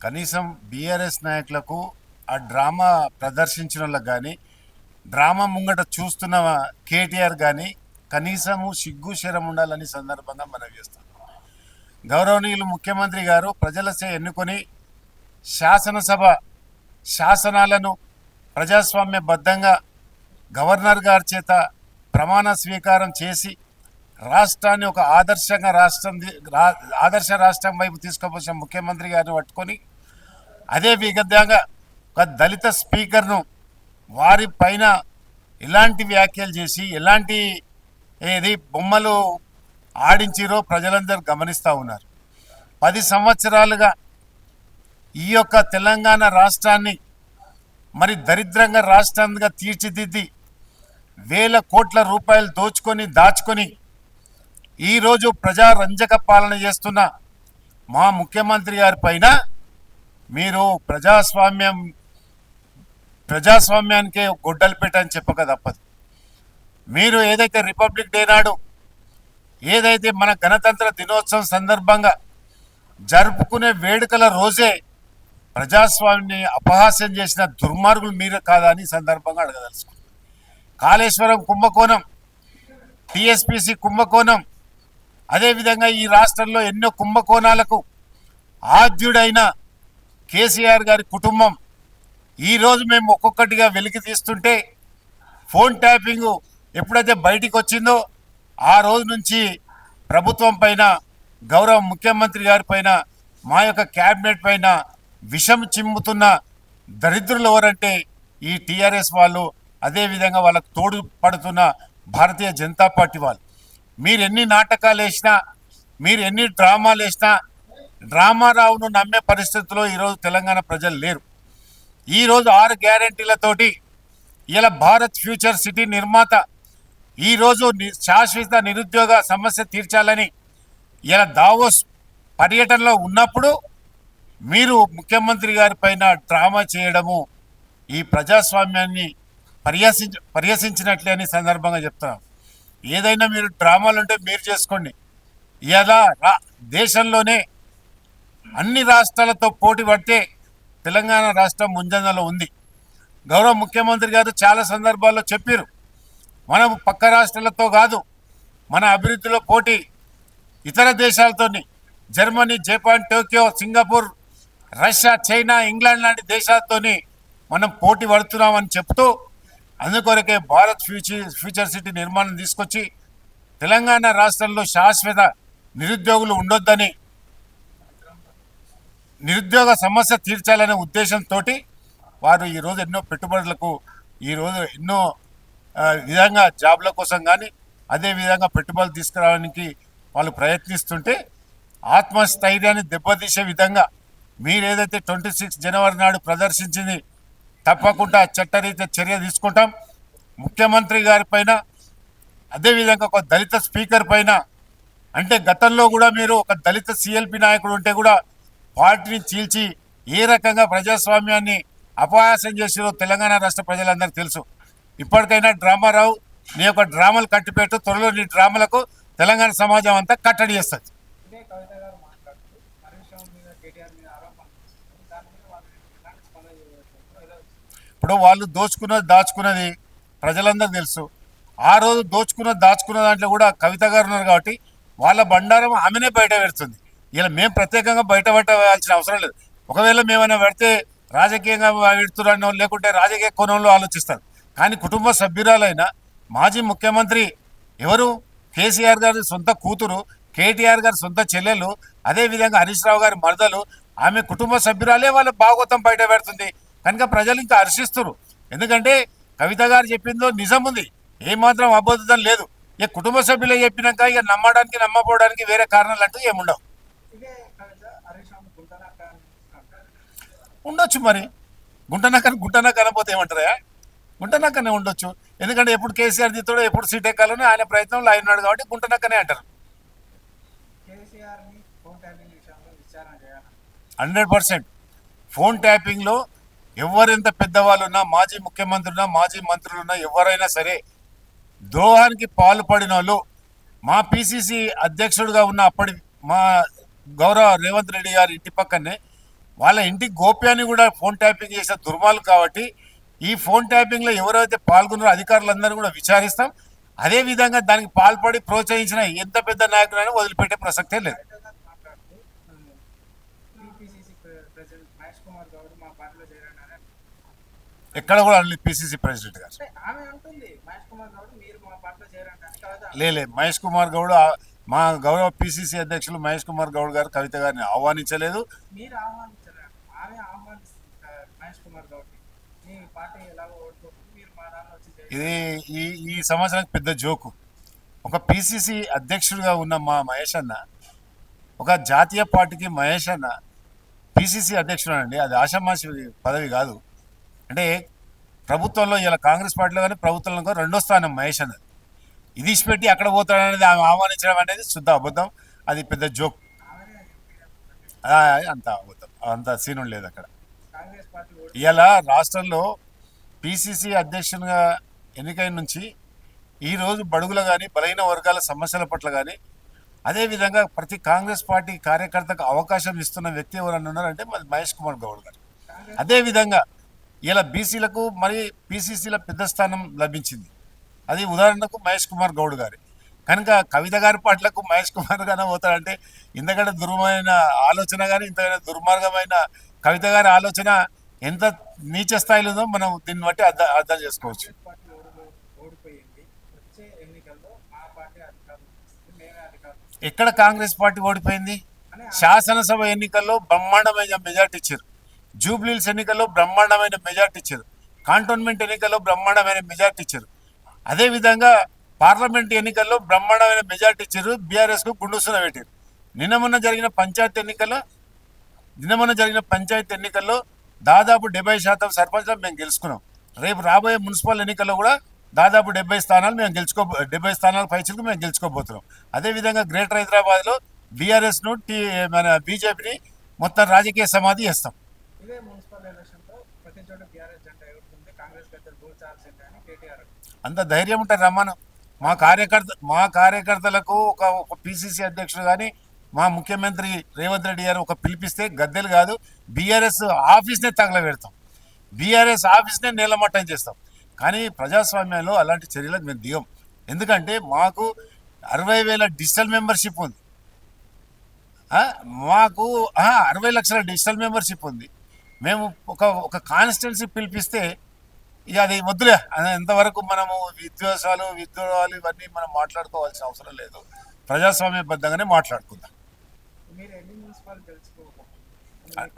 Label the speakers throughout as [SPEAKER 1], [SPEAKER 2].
[SPEAKER 1] కనీసం బీఆర్ఎస్ నాయకులకు ఆ డ్రామా ప్రదర్శించిన వాళ్ళకి కానీ డ్రామా ముంగట చూస్తున్న కేటీఆర్ కానీ కనీసము సిగ్గు శరం ఉండాలని సందర్భంగా మనం చేస్తాం. గౌరవనీయులు ముఖ్యమంత్రి గారు ప్రజలసే ఎన్నుకొని శాసనసభ శాసనాలను ప్రజాస్వామ్యబద్ధంగా గవర్నర్ గారి చేత ప్రమాణ స్వీకారం చేసి రాష్ట్రాన్ని ఒక ఆదర్శంగా రాష్ట్రం ఆదర్శ రాష్ట్రం వైపు తీసుకుపోసిన ముఖ్యమంత్రి గారిని పట్టుకొని అదే విధంగా ఒక దళిత స్పీకర్ను వారి పైన ఎలాంటి వ్యాఖ్యలు చేసి ఎలాంటి ఏది బొమ్మలు ఆడించిరో ప్రజలందరూ గమనిస్తూ ఉన్నారు. పది సంవత్సరాలుగా ఈ యొక్క తెలంగాణ రాష్ట్రాన్ని మరి దరిద్రంగా రాష్ట్రంగా తీర్చిదిద్ది వేల కోట్ల రూపాయలు దోచుకొని దాచుకొని ఈరోజు ప్రజారంజక పాలన చేస్తున్న మా ముఖ్యమంత్రి గారి పైన మీరు ప్రజాస్వామ్యం ప్రజాస్వామ్యానికే గొడ్డలు పెట్టని చెప్పక తప్పదు. మీరు ఏదైతే రిపబ్లిక్ డే నాడు ఏదైతే మన గణతంత్ర దినోత్సవం సందర్భంగా జరుపుకునే వేడుకల రోజే ప్రజాస్వామ్యాన్ని అపహాస్యం చేసిన దుర్మార్గులు మీరు కాదా అని సందర్భంగా అడగదలుచుకున్నాను. కాళేశ్వరం కుంభకోణం టిఎస్పిసి కుంభకోణం అదేవిధంగా ఈ రాష్ట్రంలో ఎన్నో కుంభకోణాలకు ఆద్యుడైన కేసీఆర్ గారి కుటుంబం ఈరోజు మేము ఒక్కొక్కటిగా వెలికి తీస్తుంటే ఫోన్ ట్యాపింగ్ ఎప్పుడైతే బయటికి వచ్చిందో ఆ రోజు నుంచి ప్రభుత్వం పైన గౌరవ ముఖ్యమంత్రి గారి పైన మా యొక్క క్యాబినెట్ పైన విషం చిమ్ముతున్న దరిద్రులు ఎవరంటే ఈ టీఆర్ఎస్ వాళ్ళు అదేవిధంగా వాళ్ళకు తోడు పడుతున్న భారతీయ జనతా పార్టీ వాళ్ళు. మీరు ఎన్ని నాటకాలు వేసినా మీరు ఎన్ని డ్రామాలు వేసినా డ్రామారావును నమ్మే పరిస్థితిలో ఈరోజు తెలంగాణ ప్రజలు లేరు. ఈరోజు ఆరు గ్యారంటీలతోటి ఇలా భారత్ ఫ్యూచర్ సిటీ నిర్మాత ఈరోజు శాశ్వత నిరుద్యోగ సమస్య తీర్చాలని ఇలా దావోస్ పర్యటనలో ఉన్నప్పుడు మీరు ముఖ్యమంత్రి గారి పైన డ్రామా చేయడము ఈ ప్రజాస్వామ్యాన్ని పర్యసించ పర్యసించినట్లే అని సందర్భంగా చెప్తున్నాం. ఏదైనా మీరు డ్రామాలు ఉంటే మీరు చేసుకోండి. ఇలా రా దేశంలోనే అన్ని రాష్ట్రాలతో పోటీ పడితే తెలంగాణ రాష్ట్రం ముందంజలో ఉంది. గౌరవ ముఖ్యమంత్రి గారు చాలా సందర్భాల్లో చెప్పారు. మనం పక్క రాష్ట్రాలతో కాదు మన అభివృద్ధిలో పోటీ ఇతర దేశాలతోని Germany Japan Tokyo Singapore Russia China England లాంటి దేశాలతోని మనం పోటీ పడుతున్నామని చెప్తూ అందుకొరకే భారత్ ఫ్యూచర్ ఫ్యూచర్ సిటీ నిర్మాణం తీసుకొచ్చి తెలంగాణ రాష్ట్రంలో శాశ్వత నిరుద్యోగులు ఉండొద్దని నిరుద్యోగ సమస్య తీర్చాలనే ఉద్దేశంతో వారు ఈరోజు ఎన్నో పెట్టుబడులకు ఈరోజు ఎన్నో విధంగా జాబ్ల కోసం కానీ అదేవిధంగా పెట్టుబడులు తీసుకురావడానికి వాళ్ళు ప్రయత్నిస్తుంటే ఆత్మస్థైర్యాన్ని దెబ్బతీసే విధంగా మీరు ఏదైతే ట్వంటీ సిక్స్ జనవరి నాడు ప్రదర్శించింది తప్పకుండా చట్టరీత్యా చర్య తీసుకుంటాం. ముఖ్యమంత్రి గారి పైన అదేవిధంగా ఒక దళిత స్పీకర్ పైన అంటే గతంలో కూడా మీరు ఒక దళిత సిఎల్పి నాయకుడు ఉంటే కూడా పార్టీని చీల్చి ఏ రకంగా ప్రజాస్వామ్యాన్ని అపహాసం చేసిరో తెలంగాణ రాష్ట్ర ప్రజలందరికీ తెలుసు. ఇప్పటికైనా డ్రామారావు నీ యొక్క డ్రామాలు కట్టిపెట్టు త్వరలో నీ డ్రామాలకు తెలంగాణ సమాజం అంతా కట్టడి చేస్తుంది
[SPEAKER 2] ఇదే కవిత గారు మాట్లాడుతూ హరీష్ రావు మీద కేటీఆర్ మీద ఆరోపణలు చేస్తున్నారు. దాని మీద వాళ్ళు ఎలాంటి స్పందన చేయట్లేదు ఎలా
[SPEAKER 1] ఇప్పుడు వాళ్ళు దోచుకున్నది దాచుకున్నది ప్రజలందరూ తెలుసు. ఆ రోజు దోచుకున్నది దాచుకున్న దాంట్లో కూడా కవిత గారు ఉన్నారు కాబట్టి వాళ్ళ బండారం ఆమెనే బయట పెడుతుంది. ఇలా మేము ప్రత్యేకంగా బయట పెట్టవలసిన అవసరం లేదు. ఒకవేళ మేమైనా పెడితే రాజకీయంగా పెడుతున్నాను లేకుంటే రాజకీయ కోణంలో ఆలోచిస్తారు. కానీ కుటుంబ సభ్యురాలైన మాజీ ముఖ్యమంత్రి ఎవరు? కేసీఆర్ గారి సొంత కూతురు కేటీఆర్ గారి సొంత చెల్లెలు అదేవిధంగా హరీష్ రావు గారి మరదలు ఆమె కుటుంబ సభ్యురాలే వాళ్ళ భాగవతం బయట పెడుతుంది. కనుక ప్రజలు ఇంకా హర్షిస్తున్నారు ఎందుకంటే కవిత గారు చెప్పిందో నిజం ఉంది. ఏమాత్రం అబద్ధం లేదు. ఇక కుటుంబ సభ్యులే చెప్పినాక ఇక నమ్మడానికి నమ్మపోవడానికి వేరే కారణాలు అంటూ ఏముండవు. ఉండొచ్చు మరి. గుంటనక్కని గుంటనక్క అనపోతే ఏమంటారా? గుంటనక్కనే ఉండొచ్చు. ఎందుకంటే ఎప్పుడు కేసీఆర్ దిత్తుడో ఎప్పుడు సీట్ ఎక్కాలని ఆయన ప్రయత్నంలో ఆయన ఉన్నాడు కాబట్టి గుంటనక్కనే అంటారు. Hundred percent. ఫోన్ ట్యాపింగ్లో ఎవరెంత పెద్దవాళ్ళు ఉన్నా మాజీ ముఖ్యమంత్రులున్నా మాజీ మంత్రులున్నా ఎవరైనా సరే ద్రోహానికి పాల్పడిన వాళ్ళు మా పిసిసి అధ్యక్షుడిగా ఉన్న అప్పటి మా గౌరవ రేవంత్ రెడ్డి గారి ఇంటి పక్కనే వాళ్ళ ఇంటి గోప్యాన్ని కూడా ఫోన్ ట్యాపింగ్ చేసిన దుర్మాలు కాబట్టి ఈ ఫోన్ ట్యాపింగ్లో ఎవరైతే పాల్గొన్నారో అధికారులందరూ కూడా విచారిస్తాం. అదే విధంగా దానికి పాల్పడి ప్రోత్సహించిన ఎంత పెద్ద నాయకులను వదిలిపెట్టే ప్రసక్తే లేదు.
[SPEAKER 2] టీపీసీసీ ప్రెసిడెంట్ మహేష్ కుమార్ గౌడ్ మా పార్టీలో చేరండి అని
[SPEAKER 1] ఎక్కడ కూడా అనలేదు పిసిసి ప్రెసిడెంట్ గారు.
[SPEAKER 2] అంటే ఆమె అంటుంది మహేష్ కుమార్ గౌడ్ మీరు మా పార్టీలో
[SPEAKER 1] లేలే మహేష్ కుమార్ గౌడ్ మా గౌరవ పిసిసి అధ్యక్షులు మహేష్ కుమార్ గౌడ్ గారు కవిత గారిని ఆహ్వానించలేదు.
[SPEAKER 2] మీరు ఆహ్వానించలేదు ఆమె ఆహ్వానిస్తుంది మహేష్ కుమార్ గౌడ్ని. మీ పార్టీ ఎలాగో ఓడిపోతుంది మీరు మా దానిలో వచ్చి చేయండి
[SPEAKER 1] ఇది ఈ ఈ సంవత్సరం పెద్ద జోకు. ఒక పిసిసి అధ్యక్షుడిగా ఉన్న మా మహేష్ అన్న ఒక జాతీయ పార్టీకి మహేష్ అన్న పిసిసి అధ్యక్షుడు అండి. అది ఆషామాషి పదవి కాదు. అంటే ప్రభుత్వంలో ఇలా కాంగ్రెస్ పార్టీలో కానీ ప్రభుత్వంలో కానీ రెండో స్థానం మహేష్ అన్నది. ఇది ఇచ్చిపెట్టి అక్కడ పోతాడనేది ఆమె ఆహ్వానించడం అనేది శుద్ధ అబద్ధం. అది పెద్ద జోక్. అంత అబద్ధం. అంత సీన్ లేదు అక్కడ. ఇలా రాష్ట్రంలో పిసిసి అధ్యక్షునిగా ఎన్నికైన నుంచి ఈ రోజు బడుగుల కానీ బలహీన వర్గాల సమస్యల పట్ల కానీ అదేవిధంగా ప్రతి కాంగ్రెస్ పార్టీ కార్యకర్తకు అవకాశం ఇస్తున్న వ్యక్తి ఎవరన్నా ఉన్నారంటే మరి మహేష్ కుమార్ గౌడ్ గారు. అదేవిధంగా ఇలా బీసీలకు మరి పిసిసిల పెద్ద స్థానం లభించింది. అది ఉదాహరణకు మహేష్ కుమార్ గౌడ్ గారి. కనుక కవిత గారి పాటలకు మహేష్ కుమార్ గారు పోతాడంటే ఇంతకంటే దుర్మైన ఆలోచన కానీ ఇంతకంటే దుర్మార్గమైన కవిత గారి ఆలోచన ఎంత నీచ స్థాయిలో ఉందో మనం దీన్ని బట్టి అర్థం అర్థం చేసుకోవచ్చు. ఎక్కడ కాంగ్రెస్ పార్టీ ఓడిపోయింది? శాసనసభ ఎన్నికల్లో బ్రహ్మాండమైన మెజార్టీ ఇచ్చారు. జూబ్లీల్స్ ఎన్నికల్లో బ్రహ్మాండమైన మెజార్టీ ఇచ్చారు. కాంటోన్మెంట్ ఎన్నికల్లో బ్రహ్మాండమైన మెజార్టీ ఇచ్చారు. అదేవిధంగా పార్లమెంట్ ఎన్నికల్లో బ్రహ్మాండమైన మెజార్టీ ఇచ్చారు. బీఆర్ఎస్కు గుండుసున పెట్టారు నిన్న మొన్న జరిగిన పంచాయతీ ఎన్నికల్లో నిన్న మొన్న జరిగిన పంచాయతీ ఎన్నికల్లో దాదాపు డెబ్బై శాతం సర్పంచ్లు మేము గెలుచుకున్నాం. రేపు రాబోయే మున్సిపల్ ఎన్నికల్లో కూడా దాదాపు డెబ్బై స్థానాలు మేము గెలుచుకో డెబ్బై స్థానాల పైచలకు మేము గెలుచుకోబోతున్నాం. అదేవిధంగా గ్రేటర్ హైదరాబాద్లో బీఆర్ఎస్ను టీ మన బీజేపీని మొత్తం రాజకీయ సమాధి చేస్తాం.
[SPEAKER 2] కేటీఆర్
[SPEAKER 1] అంత ధైర్యం ఉంటుంది రమ్మను. మా కార్యకర్త మా కార్యకర్తలకు ఒక ఒక పిసిసి అధ్యక్షుడు కానీ మా ముఖ్యమంత్రి రేవంత్ రెడ్డి గారు ఒక పిలిపిస్తే గద్దెలు కాదు బీఆర్ఎస్ ఆఫీస్నే తగలబెడతాం. బీఆర్ఎస్ ఆఫీస్నే నీలమట్టం చేస్తాం. కానీ ప్రజాస్వామ్యంలో అలాంటి చర్యలకు మేము దిగం. ఎందుకంటే మాకు అరవై వేల డిజిటల్ మెంబర్షిప్ ఉంది. మాకు అరవై లక్షల డిజిటల్ మెంబర్షిప్ ఉంది. మేము ఒక ఒక కాన్స్టిట్యున్సీ పిలిపిస్తే ఇక అది వద్దులే. ఎంతవరకు మనము విద్వేషాలు విద్రోహాలు ఇవన్నీ మనం మాట్లాడుకోవాల్సిన అవసరం లేదు. ప్రజాస్వామ్యబద్ధంగానే మాట్లాడుకుందాం.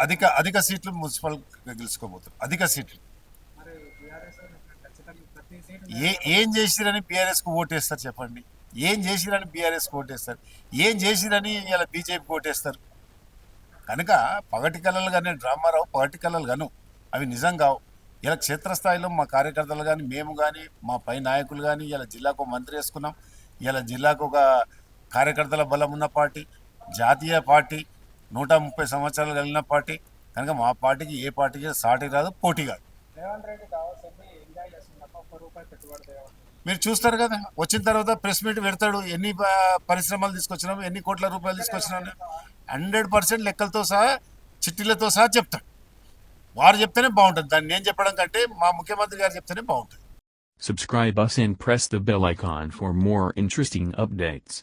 [SPEAKER 1] అధిక అధిక సీట్లు మున్సిపల్ గెలుచుకోబోతున్నారు. అధిక సీట్లు
[SPEAKER 2] మరి బీఆర్ఎస్ ఖచ్చితంగా ప్రతి సీటు
[SPEAKER 1] ఏ ఏం చేసిరని బీఆర్ఎస్కు ఓటేస్తారు చెప్పండి. ఏం చేసిరని బీఆర్ఎస్కి ఓటేస్తారు? ఏం చేసిరని ఇలా బీజేపీకి ఓటేస్తారు? కనుక పగటి కళలు కానీ డ్రామారావు పగటి కళలు గాను అవి నిజం కావు. ఇలా క్షేత్రస్థాయిలో మా కార్యకర్తలు కానీ మేము కానీ మా పై నాయకులు కానీ ఇలా జిల్లాకు మంత్రి వేసుకున్నాం. ఇలా జిల్లాకు ఒక కార్యకర్తల బలం ఉన్న పార్టీ జాతీయ పార్టీ నూట ముప్పై సంవత్సరాలు కలిగిన పార్టీ. కనుక మా పార్టీకి ఏ పార్టీకి సాటి రాదు పోటీ కాదు
[SPEAKER 2] రేవంత్ రెడ్డి
[SPEAKER 1] మీరు చూస్తారు కదా వచ్చిన తర్వాత ప్రెస్ మీట్ పెడతాడు ఎన్ని పరిశ్రమలు తీసుకొచ్చినాం ఎన్ని కోట్ల రూపాయలు తీసుకొచ్చినాం హండ్రెడ్ పర్సెంట్ లెక్కలతో సహా చిట్టీలతో సహా చెప్తాడు. వారు చెప్తేనే బాగుంటుంది. దాన్ని నేను చెప్పడం కంటే మా ముఖ్యమంత్రి గారు చెప్తేనే బాగుంటుంది.
[SPEAKER 3] Subscribe us and press the bell icon for more interesting updates.